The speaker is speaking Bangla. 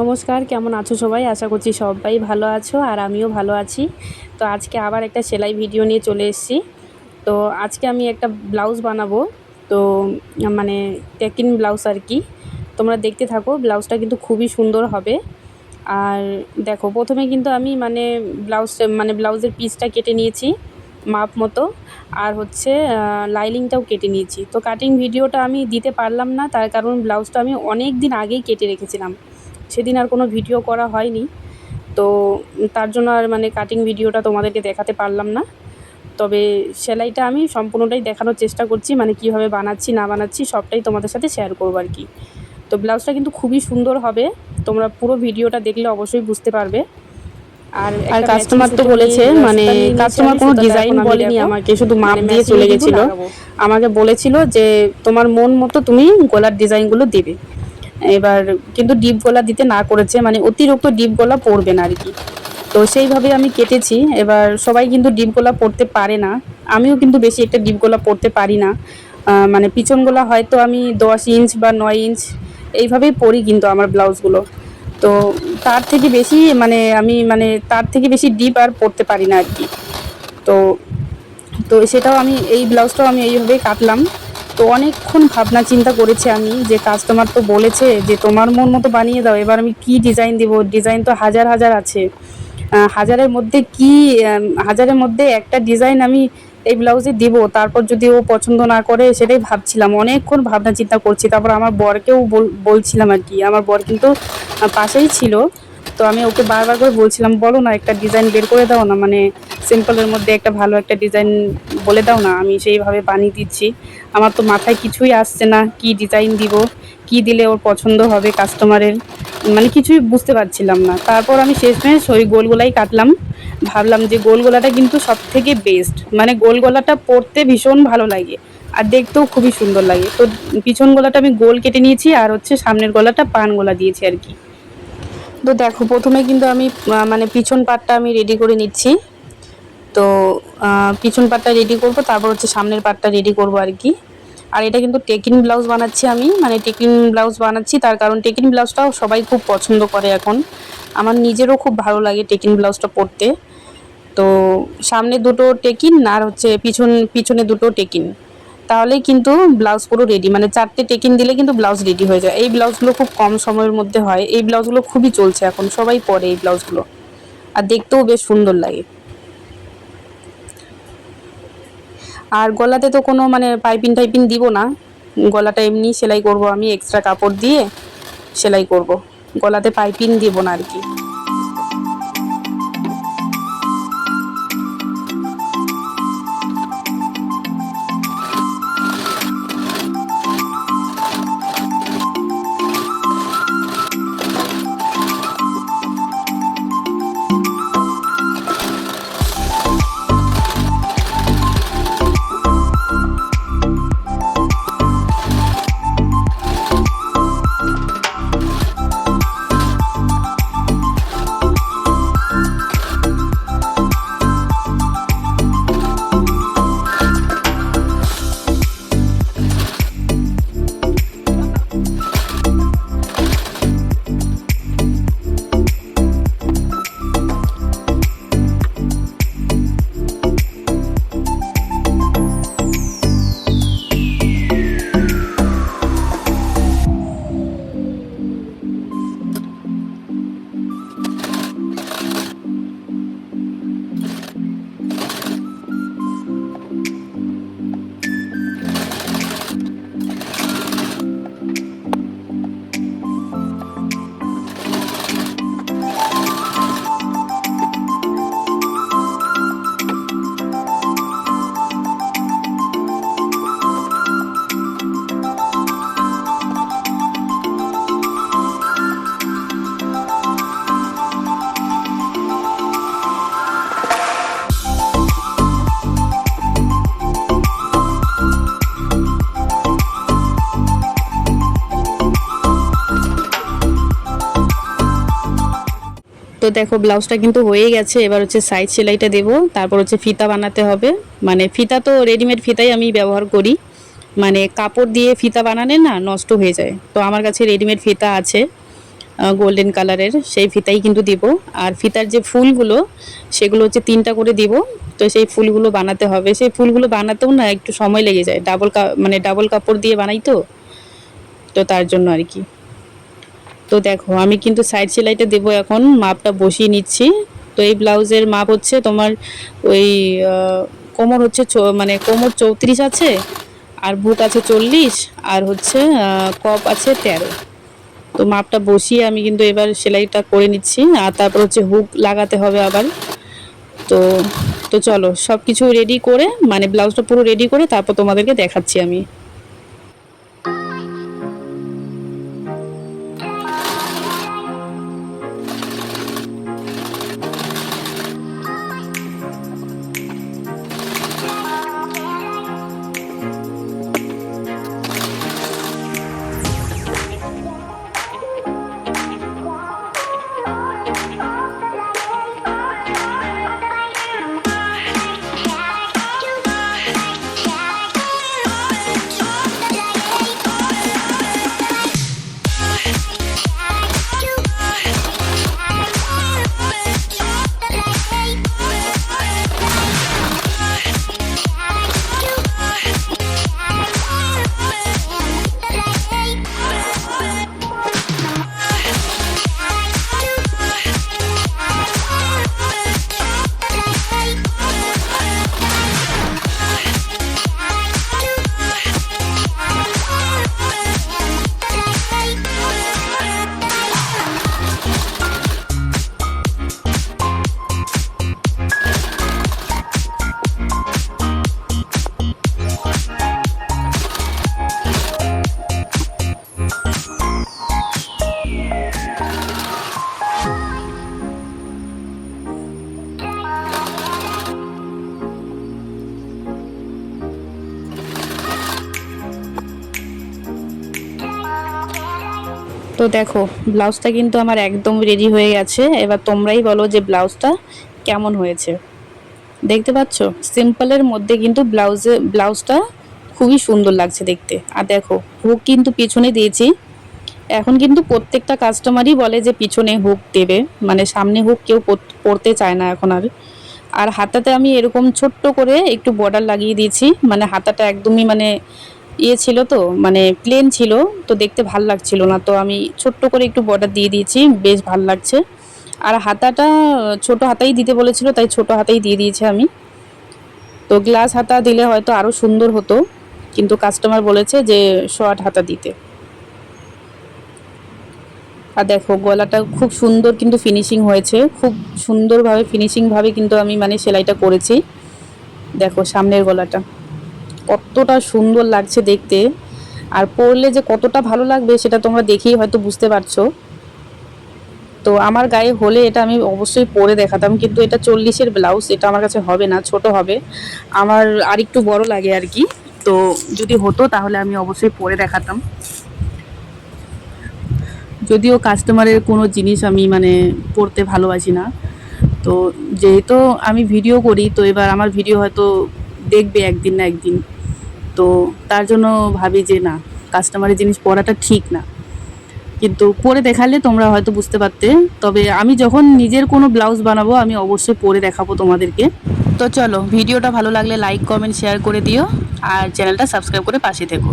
নমস্কার, কেমন আছো সবাই? আশা করছি সবাই ভালো আছো আর আমিও ভালো আছি। তো আজকে আবার একটা সেলাই ভিডিও নিয়ে চলে এসেছি। তো আজকে আমি একটা ব্লাউজ বানাবো। তো মানে টেকিন ব্লাউজ আর কি। তোমরা দেখতে থাকো, ব্লাউজটা কিন্তু খুবই সুন্দর হবে। আর দেখো, প্রথমে কিন্তু আমি মানে ব্লাউজ মানে ব্লাউজের পিসটা কেটে নিয়েছি, মাপ মতো। আর হচ্ছে লাইলিংটাও কেটে নিয়েছি। তো কাটিং ভিডিওটা আমি দিতে পারলাম না, তার কারণ ব্লাউজটা আমি অনেক দিন আগেই কেটে রেখেছিলাম। সেদিন আর কোনো ভিডিও করা হয়নি। তো তার জন্য আর মানে কাটিং ভিডিওটা তোমাদেরকে দেখাতে পারলাম না। তবে সেলাইটা আমি সম্পূর্ণটাই দেখানোর চেষ্টা করছি মানে কীভাবে বানাচ্ছি না বানাচ্ছি সবটাই তোমাদের সাথে শেয়ার করব আর কি। তো ব্লাউজটা কিন্তু খুবই সুন্দর হবে তোমরা পুরো ভিডিওটা দেখলে অবশ্যই বুঝতে পারবে। আর আর কাস্টমার তো বলেছে মানে কাস্টমার কোনো ডিজাইন বলেনি আমাকে শুধু মাপ মানে দিয়ে চলে গেছিল। আমাকে বলেছিল যে তোমার মন মতো তুমি গলার ডিজাইনগুলো দেবে। এবার কিন্তু ডিপ গলা দিতে না করেছে মানে অতিরিক্ত ডিপ গলা পড়বে না আর কি তো সেইভাবে আমি কেটেছি, এবার সবাই কিন্তু ডিপ গলা পড়তে পারে না। আমিও কিন্তু বেশি একটা ডিপ গলা পড়তে পারি না। মানে পিছন গলা হয়তো আমি দশ ইঞ্চ বা নয় ইঞ্চ এইভাবেই পরি কিন্তু আমার ব্লাউজগুলো। তো তার থেকে বেশি মানে আমি মানে তার থেকে বেশি ডিপ আর পড়তে পারি না আর কি তো তো সেটাও আমি এই ব্লাউজটাও আমি এইভাবেই কাটলাম। তো অনেকক্ষণ ভাবনা চিন্তা করেছি আমি যে কাস্টমার তো বলেছে যে তোমার মন মতো বানিয়ে দাও, এবার আমি কি ডিজাইন দিব? ডিজাইন তো হাজার হাজার আছে। হাজারের মধ্যে কি হাজারের মধ্যে একটা ডিজাইন আমি এই ব্লাউজে দিব, তারপর যদি ও পছন্দ না করে সেটাই ভাবছিলাম। অনেকক্ষণ ভাবনা চিন্তা করছি, তারপর আমার বরকেও বল- বলছিলাম আর কি। আমার বর কিন্তু পাশেই ছিল। তো আমি ওকে বারবার করে বলছিলাম, বলো না, একটা ডিজাইন বের করে দাও না মানে সিম্পলের মধ্যে একটা ভালো একটা ডিজাইন বলে দাও না, আমি সেইভাবে বানিয়ে দিচ্ছি। আমার তো মাথায় কিছুই আসছে না, কি ডিজাইন দিব, কি দিলে ওর পছন্দ হবে কাস্টমারের মানে কিছুই বুঝতে পারছিলাম না। তারপর আমি শেষমেশ ওই গোল গোলাই কাটলাম, ভাবলাম যে গোল গলাটা কিন্তু সব থেকে বেস্ট মানে গোল গলাটা পরতে ভীষণ ভালো লাগে আর দেখতেও খুবই সুন্দর লাগে। তো পিছন গলাটা আমি গোল কেটে নিয়েছি আর হচ্ছে সামনের গলাটা পান গলা দিয়েছি আর কি। তো দেখো, প্রথমে কিন্তু আমি মানে পিছন পাটটা আমি রেডি করে নিচ্ছি। তো পিছন পাটটা রেডি করব, তারপর হচ্ছে সামনের পাটটা রেডি করব আর কি। আর এটা কিন্তু টেকিন ব্লাউজ বানাচ্ছি আমি মানে টেকিন ব্লাউজ বানাচ্ছি, তার কারণ টেকিন ব্লাউজটাও সবাই খুব পছন্দ করে এখন। আমার নিজেরও খুব ভালো লাগে টেকিন ব্লাউজটা পরতে। তো, সামনে দুটো টেকিন আর হচ্ছে পিছন, পিছনে দুটো টেকিন। তাহলেই কিন্তু ব্লাউজ পুরো রেডি মানে চারটে টেকিন দিলে কিন্তু ব্লাউজ রেডি হয়ে যায়। এই ব্লাউজগুলো খুব কম সময়ের মধ্যে হয়। এই ব্লাউজগুলো খুবই চলছে এখন। সবাই পরে এই ব্লাউজগুলো আর দেখতেও বেশ সুন্দর লাগে। আর গলাতে তো কোনো মানে পাইপিং টাইপিং দিব না। গলাটা এমনি সেলাই করব আমি। এক্সট্রা কাপড় দিয়ে সেলাই করব। গলাতে পাইপিং দিব না আর কি। তো দেখো, ব্লাউজটা কিন্তু হয়ে গেছে। এবার হচ্ছে সাইড সেলাইটা দেব। তারপর হচ্ছে ফিতা বানাতে হবে। মানে ফিতা তো রেডিমেড ফিতাই আমি ব্যবহার করি। মানে কাপড় দিয়ে ফিতা বানালে না নষ্ট হয়ে যায়। তো আমার কাছে রেডিমেড ফিতা আছে গোল্ডেন কালারের সেই ফিতাই কিন্তু দিব। আর ফিতার যে ফুলগুলো, সেগুলো হচ্ছে তিনটা করে দিব। তো সেই ফুলগুলো বানাতে হবে। সেই ফুলগুলো বানাতেও না একটু সময় লেগে যায়। ডাবল মানে ডাবল কাপড় দিয়ে বানাই তো। তো তার জন্য আর কি। তো দেখো, আমি কিন্তু সাইড সেলাইটা দেবো এখন। মাপটা বসিয়ে নিচ্ছি। তো এই ব্লাউজের মাপ হচ্ছে তোমার ওই কোমর হচ্ছে মানে কোমর চৌত্রিশ আছে, আর বুক আছে চল্লিশ, আর হচ্ছে কপ আছে তেরো। তো মাপটা বসিয়ে আমি কিন্তু এবার সেলাইটা করে নিচ্ছি, আর তারপর হচ্ছে হুক লাগাতে হবে আবার। তো তো চলো সব কিছু রেডি করে মানে ব্লাউজটা পুরো রেডি করে তারপর তোমাদেরকে দেখাচ্ছি আমি। তো দেখো, ব্লাউজটা কিন্তু আমার একদম রেডি হয়ে গেছে। এবার তোমরাই বলো যে ব্লাউজটা কেমন হয়েছে। দেখতে পাচ্ছ? সিম্পলের মধ্যে কিন্তু ব্লাউজে, ব্লাউজটা খুবই সুন্দর লাগছে দেখতে। আর দেখো হুক কিন্তু পিছনে দিয়েছি। এখন কিন্তু প্রত্যেকটা কাস্টমারই বলে যে পিছনে হুক দেবে। মানে সামনে হুক কেউ পরতে চায় না এখন আর। আর হাতাতে আমি এরকম ছোট্ট করে একটু বর্ডার লাগিয়ে দিয়েছি। মানে হাতাটা একদমই মানে ইয়ে ছিল তো মানে প্লেন ছিল, তো দেখতে ভালো লাগছিল না। তো আমি ছোট্ট করে একটু বর্ডার দিয়ে দিয়েছি, বেশ ভালো লাগছে। আর হাতাটা, ছোট হাতাই দিতে বলেছিল, তাই ছোট হাতাই দিয়ে দিয়েছি আমি। তো গ্লাস হাতা দিলে হয়তো আরও সুন্দর হতো, কিন্তু কাস্টমার বলেছে যে শর্ট হাতা দিতে। আর দেখো, গলাটা খুব সুন্দর কিন্তু ফিনিশিং হয়েছে, খুব সুন্দরভাবে ফিনিশিংভাবে কিন্তু আমি মানে সেলাইটা করেছি। দেখো, সামনের গলাটা। কতটা সুন্দর লাগছে দেখতে। আর পরলে যে কতটা ভালো লাগবে সেটা তোমরা দেখেই হয়তো বুঝতে পারছ। তো আমার গায়ে হলে এটা আমি অবশ্যই পরে দেখাতাম, কিন্তু এটা চল্লিশের ব্লাউজ, এটা আমার কাছে হবে না, ছোট হবে। আমার আর একটু বড় লাগে আর কি। তো যদি হতো তাহলে আমি অবশ্যই পরে দেখাতাম। যদিও কাস্টমারের কোনো জিনিস আমি মানে পড়তে ভালোবাসি না। তো যেহেতু আমি ভিডিও করি, তো এবার আমার ভিডিও হয়তো দেখবে একদিন না একদিন। তো তার জন্য ভাবি যে না কাস্টমারের জিনিস পরাটা ঠিক না। কিন্তু পরে দেখালে তোমরা হয়তো বুঝতে পারতে, তবে আমি যখন নিজের কোনো ব্লাউজ বানাবো, আমি অবশ্যই পরে দেখাবো তোমাদেরকে। তো চলো, ভিডিওটা ভালো লাগলে লাইক কমেন্ট শেয়ার করে দিও, আর চ্যানেলটা সাবস্ক্রাইব করে পাশে থেকো।